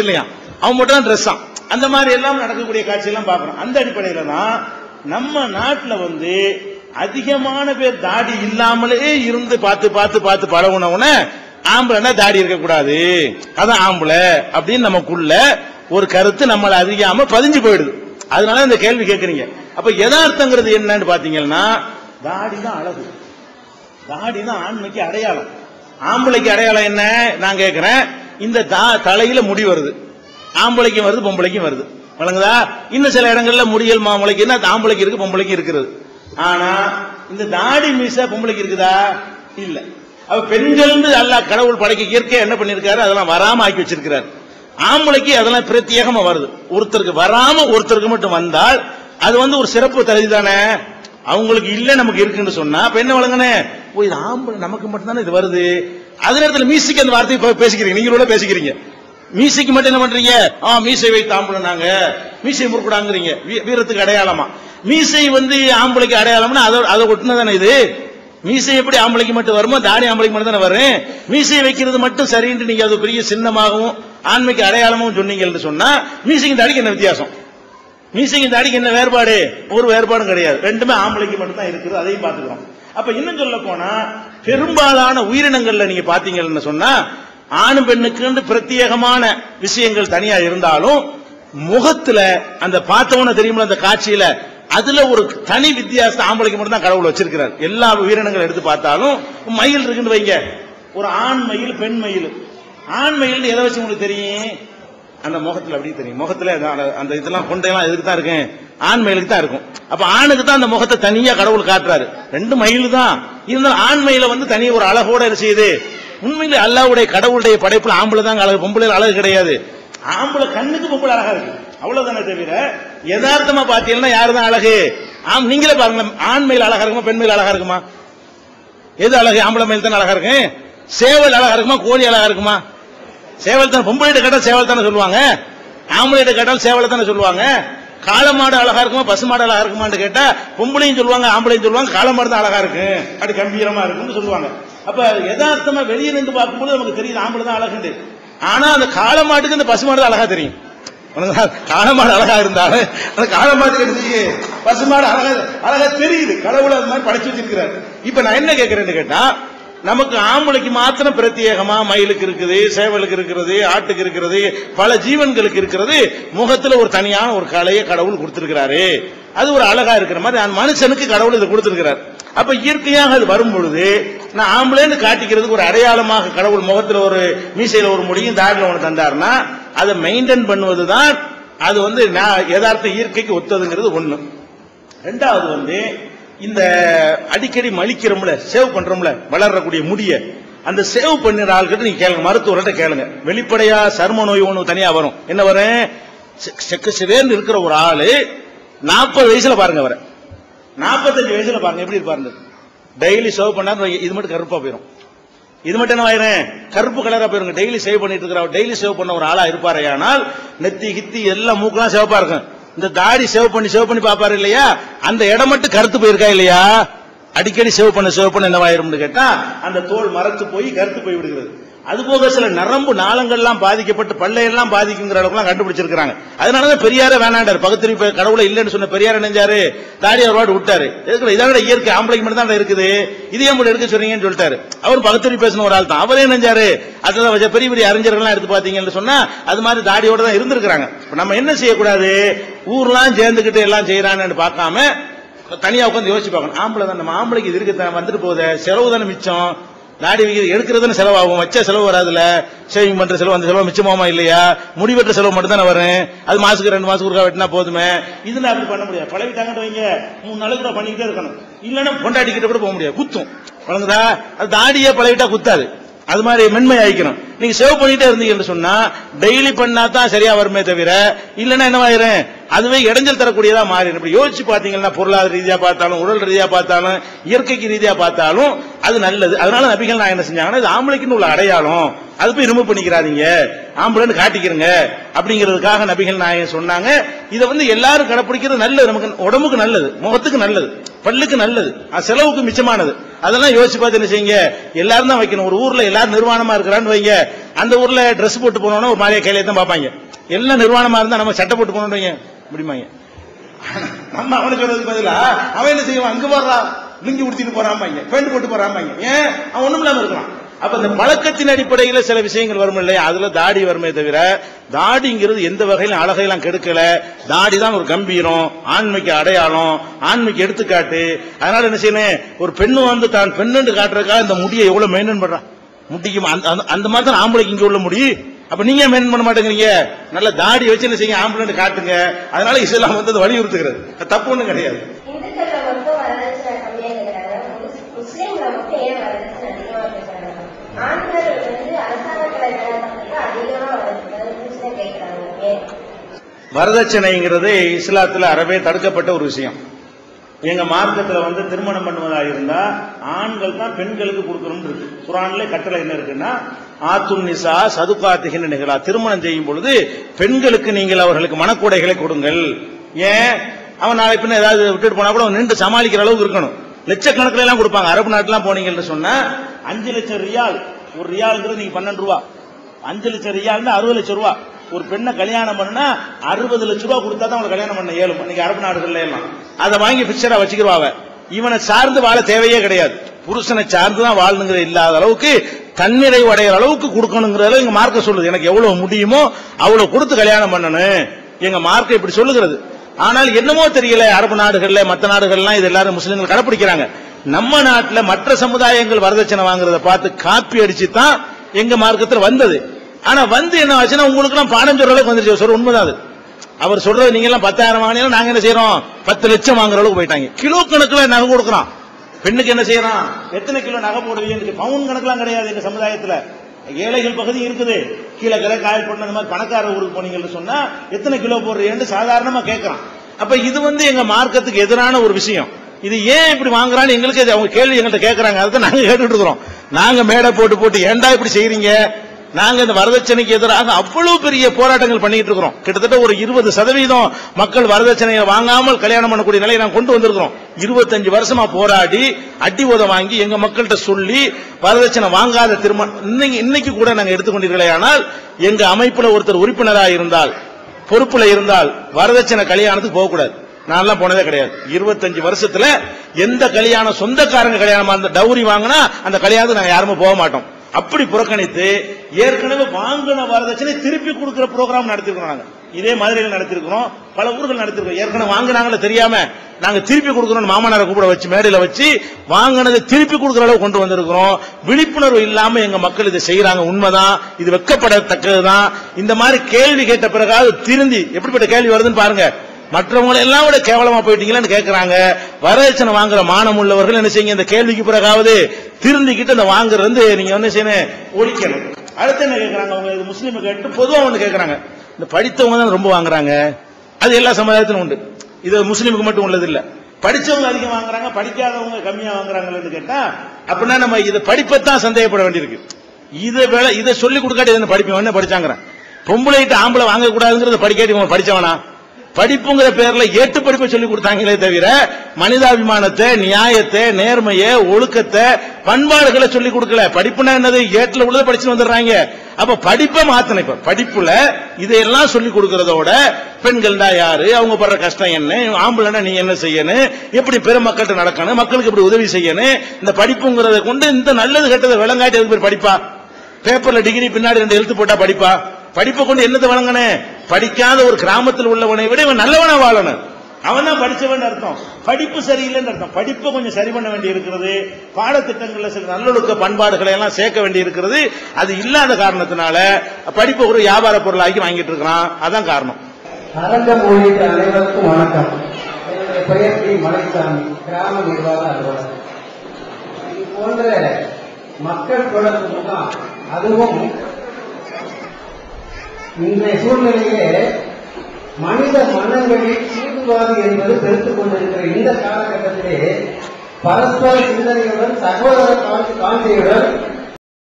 இல்லையா? அவன் மட்டும் தான் ட்ரெஸ் அந்த மாதிரி எல்லாம் நடக்கக்கூடிய காட்சி எல்லாம் பார்க்கணும். அந்த அடிப்படையில தான் நம்ம நாட்டுல வந்து அதிகமான பேர் தாடி இல்லாமலே இருந்து பார்த்து பார்த்து பார்த்து பழகுனவன ஆம்பளைன்னா தாடி இருக்கக்கூடாது? அதான் ஆம்பளை அப்படின்னு நமக்குள்ள ஒரு கருத்து நம்மளை அறியாம பதிஞ்சு போயிடுது. அதனால இந்த கேள்வி கேட்கறீங்க. அப்ப எதார்த்தங்கிறது என்னன்னு பாத்தீங்கன்னா தாடி தான் அழகு. தாடி தான் ஆண்மைக்கு அடையாளம். ஆம்பளைக்கு அடையாளம் என்ன? நான் கேட்கிறேன். இந்த தா- தலையில முடி வருது. ஆம்பளைக்கும் வருது பொம்பளைக்கும் வருது. வழங்குதா? இன்னும் சில இடங்கள்ல முடியல் மாம்பளைக்கு என்ன ஆம்பளைக்கு இருக்கு பொம்பளைக்கு இருக்கிறது. ஆனா இந்த தாடி மீச பொம்பளைக்கு இருக்குதா? இல்ல. அவ பெண்கள் அல்ல கடவுள் படைக்க இயற்கை என்ன பண்ணிருக்காரு? அதெல்லாம் வராம ஆக்கி வச்சிருக்கிறார். ஆம்பளைக்கு அதெல்லாம் பிரத்யேகமா வருது. ஒருத்தருக்கு வராம ஒருத்தருக்கு மட்டும் வந்தால் அது வந்து ஒரு சிறப்பு தகுதி தானே? அவங்களுக்கு இல்ல நமக்கு இருக்குன்னு சொன்னா அப்ப என்ன வழங்கனே ஓ இது ஆம்பளை நமக்கு மட்டும் தானே இது வருது. அதே நேரத்தில் மீசைக்கு அந்த வார்த்தையை இப்ப பேசிக்கிறீங்க. நீங்களோட பேசிக்கிறீங்க. மீசைக்கு மட்டும் என்ன பண்றீங்க? ஆ மீசை வைத்து ஆம்பளை நாங்க. மீசை முறுக்குடாங்கிறீங்க. வீ- வீரத்துக்கு அடையாளமா? மீசை வந்து ஆம்பளைக்கு அடையாளம்னா அதை அதை ஒட்டுன தானே இது? மீசை எப்படி ஆம்பளைக்கு மட்டும் வருமோ? தாடி ஆம்பளைக்கு மட்டும் தானே வரும். மீசை வைக்கிறது மட்டும் சரின்ட்டு நீங்க அது பெரிய சின்னமாகவும் ஆண்மைக்கு அடையாளமும் சொன்னீங்கன்னு சொன்னா மீசைக்கு தாடிக்கு என்ன வித்தியாசம்? மீசைக்கு தாடிக்கு என்ன வேறுபாடு? ஒரு வேறுபாடும் கிடையாது. ரெண்டுமே ஆம்பளைக்கு மட்டும் தான் இருக்குது. அதையும் பார்த்துக்கிறோம் அப்ப இன்னும் சொல்ல போனா பெரும்பாலான உயிரினங்கள்ல நீங்க பாத்தீங்கன்னு சொன்னா ஆணும் பெண்ணுக்கு பிரத்யேகமான விஷயங்கள் தனியா இருந்தாலும் முகத்துல அந்த பார்த்தவன தெரியுமா அந்த காட்சியில அதுல ஒரு தனி வித்தியாசத்தை ஆம்பளைக்கு மட்டும் தான் கடவுள் வச்சிருக்கிறார். எல்லா உயிரினங்களும் எடுத்து பார்த்தாலும் மயில் இருக்குன்னு வைங்க. ஒரு ஆண் மயில் பெண் மயில். ஆண் மயில் எதை வச்சு உங்களுக்கு தெரியும்? அந்த முகத்துல அப்படியே தெரியும். முகத்துல அந்த- இதெல்லாம் கொண்டையெல்லாம் எதுக்கு தான் இருக்கு ஆண் மயிலுக்கு தான் இருக்கும். அப்ப ஆணுக்கு தான் அந்த முகத்தை தனியா கடவுள் காட்டுறாரு. ரெண்டு மயில் தான் இருந்தாலும் ஆண்மையில வந்து தனி ஒரு அழகோட என்ன செய்யுது? உண்மையிலே அல்லாவுடைய கடவுளுடைய படைப்புல ஆம்பளை தான் அழகு பொம்பளை அழகு கிடையாது. ஆம்பளை கண்ணுக்கு பொம்பளை அழகா இருக்கு. அவ்வளவுதானே தவிர யதார்த்தமா பாத்தீங்கன்னா யாரு தான் அழகு? ஆம் நீங்களே பாருங்க ஆண்மையில் அழகா இருக்குமா பெண் மயில் அழகா இருக்குமா? எது அழகு? ஆம்பளை மயில் தானே அழகா இருக்கு? சேவல் அழகா இருக்குமா கோழி அழகா இருக்குமா? சேவல் தான் பொம்பளைகிட்ட கேட்டால் சேவல் தானே சொல்லுவாங்க. ஆம்பளை கேட்டால் சேவலை தானே சொல்லுவாங்க. காலமாடு அழகா இருக்குமா பசுமாடு அழகா இருக்குமான்னு கேட்டா பொம்பளையும் சொல்லுவாங்க ஆம்பளையும் சொல்லுவாங்க காலமாடு தான் அழகா இருக்கு. அப்படி கம்பீரமா இருக்குன்னு சொல்லுவாங்க. அப்ப யதார்த்தமா வெளியே நின்று பார்க்கும்போது நமக்கு தெரியுது ஆம்பளை தான் அழகுண்டு. ஆனா அந்த காலமாட்டுக்கு இந்த பசுமாடு தான் அழகா தெரியும். காலமாடு அழகா இருந்தாலும் அந்த காலமாட்டுக்கு என்ன பசுமாடு அழகா அழகா தெரியுது. கடவுள் அது மாதிரி படைச்சு வச்சிருக்கிறார். இப்ப நான் என்ன கேட்கிறேன்னு கேட்டா நமக்கு ஆம்பளைக்கு மாத்திரம் பிரத்யேகமா மயிலுக்கு இருக்குது சேவலுக்கு இருக்கிறது ஆட்டுக்கு இருக்கிறது பல ஜீவன்களுக்கு இருக்கிறது முகத்துல ஒரு தனியான ஒரு கலையை கடவுள் கொடுத்திருக்கிறாரு. அது ஒரு அழகா இருக்கிற மாதிரி அந்த மனுஷனுக்கு கடவுள் இதை கொடுத்திருக்கிறார். அப்ப இயற்கையாக அது வரும் பொழுது நான் ஆம்பளைன்னு காட்டிக்கிறதுக்கு ஒரு அடையாளமாக கடவுள் முகத்துல ஒரு மீசையில ஒரு முடியும் தாடில ஒன்று தந்தாருன்னா அதை மெயின்டைன் பண்ணுவதுதான் அது வந்து நான் யதார்த்த இயற்கைக்கு ஒத்ததுங்கிறது ஒண்ணு. ரெண்டாவது வந்து இந்த அடிக்கடி மலிக்கிறோம்ல சேவ் பண்றோம்ல வளரக்கூடிய முடிய அந்த சேவ் பண்ணுற ஆள்கிட்ட நீங்க கேளுங்க மருத்துவர்கிட்ட கேளுங்க. வெளிப்படையா சர்ம நோய் ஒன்று தனியா வரும். என்ன வரும் செ- செக்கு சிவேர்னு இருக்கிற ஒரு ஆளு நாற்பது வயசுல பாருங்க அவரை. நாற்பத்தஞ்சு வயசுல பாருங்க எப்படி இருப்பாரு டெய்லி சேவ் பண்ணா இது மட்டும் கருப்பா போயிடும் இது மட்டும் என்ன ஆயிரும்? கருப்பு கலரா போயிருங்க. டெய்லி சேவ் பண்ணிட்டு இருக்கிற டெய்லி சேவ் பண்ண ஒரு ஆளா இருப்பாரு ஆனால் நெத்தி கித்தி எல்லாம் மூக்கெல்லாம் சேவப்பா இருக்கும். இந்த தாடி சேவ் பண்ணி சேவ் பண்ணி பாப்பாரு இல்லையா? அந்த இடம் மட்டும் கருத்து போயிருக்கா இல்லையா? அடிக்கடி சேவ் பண்ண சேவ் பண்ண என்னவாயிரும்னு கேட்டா அந்த தோல் மரத்து போய் கருத்து போய் விடுகிறது. அது போக சில நரம்பு நாளங்கள்லாம் பாதிக்கப்பட்டு பள்ளையெல்லாம் பாதிக்குங்கிற அளவுக்குலாம் கண்டுபிடிச்சிருக்காங்க அதனாலதான் பெரியார வேணாண்டார். பகுத்தறி கடவுளை இல்லைன்னு சொன்ன பெரியார் நினைஞ்சாரு தாடி ஒரு வாட்டு விட்டாரு. எதுக்குல இதோட இயற்கை. ஆம்பளைக்கு மட்டும் தான் இருக்குது. இது ஏன் எடுக்க சொன்னீங்கன்னு சொல்லிட்டாரு. அவர் பகுத்தறி பேசின ஒரு ஆள் தான். அவரே நினைஞ்சாரு அதுதான் பெரிய பெரிய அறிஞர்கள்லாம் எடுத்து பாத்தீங்கன்னு சொன்னா அது மாதிரி தாடியோட தான் இருந்திருக்கிறாங்க. நம்ம என்ன செய்யக்கூடாது? ஊர்லாம் சேர்ந்துக்கிட்டு எல்லாம் செய்யறான்னு பார்க்காம தனியா உட்காந்து யோசிச்சு பார்க்கணும். ஆம்பளை தான். நம்ம ஆம்பளைக்கு இது இருக்கு வந்துட்டு போகுது. செலவு தானே மிச்சம். தாடி வைக்கிறது எடுக்கிறதுன்னு செலவாகும். வச்ச செலவு வராதுல சேவிங் பண்ற செலவு அந்த செலவு மிச்சமாமா இல்லையா? முடி வெட்டுற செலவு மட்டும் தானே வரும். அது மாசுக்கு ரெண்டு மாசத்துக்கு ஒருக்கா வெட்டினா போதுமே. இதுல அப்படி பண்ண முடியாது. பழகிட்டாங்கன்னு வைங்க. மூணு நாளைக்கு கூட பண்ணிக்கிட்டே இருக்கணும். இல்லைன்னா பொண்டாட்டிக்கிட்ட கூட போக முடியாது. குத்தும். வழங்குதா? அது தாடியே பழகிட்டா குத்தாது. அது மாதிரி மென்மை ஆயிக்கணும். நீங்க சேவ் பண்ணிட்டே இருந்தீங்கன்னு சொன்னா டெய்லி பண்ணா தான் சரியா வருமே தவிர இல்லைன்னா என்னவாயிரும்? அதுவே இடைஞ்சல் தரக்கூடியதா மாறி இப்படி யோசிச்சு பாத்தீங்கன்னா பொருளாதார ரீதியா பார்த்தாலும் உடல் ரீதியா பார்த்தாலும் இயற்கைக்கு ரீதியா பார்த்தாலும் அது நல்லது. அதனால நபிகள் நான் என்ன செஞ்சாங்கன்னா இது ஆம்பளைக்குன்னு உள்ள அடையாளம். அது போய் ரிமூவ் பண்ணிக்கிறாதீங்க. ஆம்பளைன்னு காட்டிக்கிறங்க. அப்படிங்கிறதுக்காக நபிகள் நாயகம் சொன்னாங்க. இதை வந்து எல்லாரும் கடைப்பிடிக்கிறது நல்லது. நமக்கு உடம்புக்கு நல்லது. முகத்துக்கு நல்லது. பல்லுக்கு நல்லது. அது செலவுக்கு மிச்சமானது. அதெல்லாம் யோசிச்சு பார்த்து என்ன செய்யுங்க? எல்லாரும் தான் வைக்கணும். ஒரு ஊர்ல எல்லாரும் நிர்வாணமா இருக்கிறான்னு வைங்க. அந்த ஊர்ல ட்ரெஸ் போட்டு போனோம்னா ஒரு மாதிரியா கையில தான் பார்ப்பாங்க. எல்லாம் நிர்வாணமா இருந்தா நம்ம சட்டை போட்டு போனோம் முடியுமாங்க? நம்ம அவனுக்கு சொல்றதுக்கு பதிலா அவன் என்ன செய்வான்? அங்க வர்றா. லுங்கி உடுத்திட்டு போறாமாங்க பேண்ட் போட்டு போறாமாங்க ஏன்? அவன் ஒண்ணும் இல்லாம இருக்கான். அப்ப இந்த பழக்கத்தின் அடிப்படையில சில விஷயங்கள் வரும் இல்லையா? அதுல தாடி வருமே தவிர தாடிங்கிறது எந்த வகையிலும் அழகையெல்லாம் கெடுக்கல. தாடி தான் ஒரு கம்பீரம் ஆண்மைக்கு அடையாளம் ஆண்மைக்கு எடுத்துக்காட்டு. அதனால என்ன செய்யணும்? ஒரு பெண்ணு வந்து தான் பெண்ணுன்னு காட்டுறதுக்காக இந்த முடியை எவ்வளவு மெயின்டைன் பண்றான் முடிக்கும் அந்த அந்த- அந்த மாதிரி தான் ஆம்பளைக்கு இங்க உள்ள முடி. அப்ப நீங்க மெயின்டைன் பண்ண மாட்டேங்கிறீங்க? நல்ல தாடி வச்சு என்ன செய்யுங்க? ஆம்பளை காட்டுங்க. அதனால இஸ்லாம் வந்து அதை வலியுறுத்துகிறது. தப்பு ஒண்ணும் கிடையாது. வரதட்சணைங்கிறது இஸ்லாத்துல அறவே தடுக்கப்பட்ட ஒரு விஷயம். எங்க மார்க்கத்துல வந்து திருமணம் பண்ணுவதா இருந்தா ஆண்கள் தான் பெண்களுக்கு கொடுக்கணும் இருக்கு. குரான்ல கட்டளை என்ன இருக்குன்னா ஆத்தும் நிசா சதுகாத்துகின்ற நிகழா திருமணம் செய்யும் பொழுது பெண்களுக்கு நீங்கள் அவர்களுக்கு மனக்கூடைகளை கொடுங்கள். ஏன்? அவன் நாளை பின்ன ஏதாவது விட்டுட்டு போனா கூட அவன் நின்று சமாளிக்கிற அளவுக்கு இருக்கணும். லட்சக்கணக்கில் எல்லாம் கொடுப்பாங்க. அரபு நாட்டுலாம் போனீங்கன்னு சொன்னா அஞ்சு லட்சம் ரியால். ஒரு ரியால்ங்கிறது நீங்க பன்னெண்டு ரூபா. அஞ்சு லட்சம் ரியால்னா அறுபது லட்சம் ரூபா. ஒரு பெண்ணை கல்யாணம் பண்ணா அறுபது லட்சம் ரூபா கொடுத்தா தான் அவங்களை கல்யாணம் பண்ண ஏழு இன்னைக்கு அரபு நாடுகள்ல எல்லாம். அதை வாங்கி பிக்சரா வச்சுக்கிடுவாங்க இவனை சார்ந்து வாழ தேவையே கிடையாது. புருஷனை சார்ந்து தான் வாழணுங்கிற இல்லாத அளவுக்கு தன்னிறைவு அடைகிற அளவுக்கு கொடுக்கணுங்கிறத எங்க மார்க்க சொல்லுது. எனக்கு எவ்வளவு முடியுமோ அவ்வளவு கொடுத்து கல்யாணம் பண்ணணும். எங்க மார்க்க இப்படி சொல்லுகிறது. ஆனால் என்னமோ தெரியல அரபு நாடுகள்ல மற்ற நாடுகள்லாம் இது எல்லாரும் முஸ்லீம்கள் கடைப்பிடிக்கிறாங்க. நம்ம நாட்டில் மற்ற சமுதாயங்கள் வரதட்சணை வாங்குறத பார்த்து காப்பி அடிச்சு தான் எங்க மார்க்கத்தில் வந்தது. ஆனா வந்து என்ன ஆச்சுன்னா உங்களுக்கு எல்லாம் பாடம் சொல்ற அளவுக்கு வந்துருச்சு. சொல்ற உண்மைதான் அது. அவர் சொல்றது நீங்க எல்லாம் பத்தாயிரம் வாங்கினா நாங்க என்ன செய்யறோம்? பத்து லட்சம் வாங்குற அளவுக்கு போயிட்டாங்க. கிலோ கணக்குல நகை கொடுக்குறோம். பெண்ணுக்கு என்ன செய்யறான்? எத்தனை கிலோ நகை போடுவீங்க பவுன் கணக்கெல்லாம் கிடையாது எங்க சமுதாயத்துல. ஏழைகள் பகுதி இருக்குது. கீழே கிளை காயல்பட்டு அந்த மாதிரி பணக்கார ஊருக்கு போனீங்கன்னு சொன்னா எத்தனை கிலோ போடுறீங்கன்னு சாதாரணமா கேட்கறான் அப்ப இது வந்து எங்க மார்க்கத்துக்கு எதிரான ஒரு விஷயம். இது ஏன் இப்படி வாங்குறான்னு எங்களுக்கு அவங்க கேள்வி எங்கள்கிட்ட கேட்கறாங்க அதை நாங்க கேட்டுட்டு இருக்கிறோம். நாங்க மேடை போட்டு போட்டு ஏன்டா இப்படி செய்யறீங்க நாங்க இந்த வரதட்சணைக்கு எதிராக அவ்வளவு பெரிய போராட்டங்கள் பண்ணிட்டு இருக்கிறோம். கிட்டத்தட்ட ஒரு இருபது சதவீதம் மக்கள் வரதட்சணையை வாங்காமல் கல்யாணம் பண்ணக்கூடிய நிலையை நாங்கள் கொண்டு வந்திருக்கிறோம். இருபத்தஞ்சு வருஷமா போராடி அடி உத வாங்கி எங்க மக்கள்கிட்ட சொல்லி வரதட்சணை வாங்காத திருமணம் இன்னைக்கு கூட நாங்கள் எடுத்துக்கொண்டீர்களே ஆனால் எங்க அமைப்புல ஒருத்தர் உறுப்பினராக இருந்தால் பொறுப்புல இருந்தால் வரதட்சணை கல்யாணத்துக்கு போகக்கூடாது நான்லாம் போனதே கிடையாது. இருபத்தஞ்சு வருஷத்துல எந்த கல்யாணம் சொந்தக்காரங்க கல்யாணமா இருந்த டவுரி வாங்கினா அந்த கல்யாணத்துக்கு நாங்க யாருமே போக மாட்டோம். அப்படி புறக்கணித்து ஏற்கனவே வாங்கின வரதட்சணை திருப்பி கொடுக்கிற ப்ரோக்ராம் நடத்திருக்கிறாங்க. நாங்க இதே மாதிரிகள் நடத்திருக்கிறோம். பல ஊர்கள் நடத்திருக்கோம். ஏற்கனவே வாங்கினாங்களே தெரியாம நாங்க திருப்பி கொடுக்கணும் மாமனாரை கூப்பிட வச்சு மேடையில வச்சு வாங்கினதை திருப்பி கொடுக்கிற அளவு கொண்டு வந்திருக்கிறோம். விழிப்புணர்வு இல்லாம எங்க மக்கள் இதை செய்யறாங்க உண்மைதான். இது வெக்கப்படத்தக்கதுதான் இந்த மாதிரி கேள்வி கேட்ட பிறகாவது திருந்தி. எப்படிப்பட்ட கேள்வி வருதுன்னு பாருங்க. மற்றவங்களை எல்லாம் விட கேவலமா போயிட்டீங்களான்னு கேட்கறாங்க வரதட்சணை வாங்குற மானம் உள்ளவர்கள் என்ன செய்யுங்க? இந்த கேள்விக்கு பிறகாவது திருந்திக்கிட்டு அந்த வாங்குறது வந்து நீங்க என்ன செய்யணும்? ஒழிக்கணும். அடுத்து என்ன கேட்கறாங்க அவங்க இது முஸ்லீம் கேட்டு பொதுவாக வந்து கேட்கறாங்க இந்த படித்தவங்க தான் ரொம்ப வாங்குறாங்க. அது எல்லா சமுதாயத்திலும் உண்டு. இது முஸ்லீமுக்கு மட்டும் உள்ளது இல்ல படிச்சவங்க அதிகம் வாங்குறாங்க படிக்காதவங்க கம்மியா வாங்குறாங்கன்னு கேட்டா அப்படின்னா நம்ம இதை படிப்பத்தான் சந்தேகப்பட வேண்டியிருக்கு. இதை வேலை இதை சொல்லி கொடுக்காட்டி படிப்பேன்? படிப்பு என்ன படிச்சாங்கிறேன்? பொம்பளைகிட்ட ஆம்பளை வாங்கக்கூடாதுங்கிறத படிக்காட்டி இவன் படிச்சவனா? படிப்புங்கிற பேர்ல ஏட்டு படிப்பை சொல்லி கொடுத்தாங்களே தவிர மனிதாபிமானத்தை நியாயத்தை நேர்மையை ஒழுக்கத்தை பண்பாடுகளை சொல்லி கொடுக்கல. படிப்புனா என்னது? ஏட்டுல உள்ளதை படிச்சுட்டு வந்துடுறாங்க. அப்ப படிப்பை மாத்தணும் இப்ப. படிப்புல இதையெல்லாம் சொல்லி கொடுக்கறதோட பெண்கள்டா யாரு? அவங்க படுற கஷ்டம் என்ன? ஆம்பளைன்னா நீ என்ன செய்யணும்? எப்படி பெருமக்கள்கிட்ட நடக்கணும்? மக்களுக்கு எப்படி உதவி செய்யணும்? இந்த படிப்புங்கிறத கொண்டு இந்த நல்லது கெட்டதை விளங்காட்டி அதுக்கு பேர் படிப்பா? பேப்பர்ல டிகிரி பின்னாடி ரெண்டு எழுத்து போட்டா படிப்பா? படிப்பை கொண்டு என்னத்தை வழங்கனே படிக்காத ஒரு கிராமத்தில் உள்ளவனை விட இவன் நல்லவனா வாழணும். அவன் தான் படிச்சவன் அர்த்தம். படிப்பு சரியில்லைன்னு அர்த்தம். படிப்பை கொஞ்சம் சரி பண்ண வேண்டி இருக்கிறது பாடத்திட்டங்களில் சில நல்லொழுக்க பண்பாடுகளை எல்லாம் சேர்க்க வேண்டி இருக்கிறது அது இல்லாத காரணத்தினால படிப்பை ஒரு வியாபார பொருளாக்கி வாங்கிட்டு இருக்கிறான். அதான் காரணம். அரங்கம் உள்ளிட்ட அனைவருக்கும் வணக்கம். என்னுடைய பெயர் மலைசாமி கிராம நிர்வாக அலுவலர். இது போன்ற மக்கள் தொடர்பு தான் அதுவும் இன்றைய சூழ்நிலையே மனித மனங்களில் சீர்வாதி என்பது பெருத்துக் கொண்டிருக்கிற இந்த காலகட்டத்திலே பரஸ்பர சிந்தனையுடன் சகோதர காட்சி- காட்சியுடன்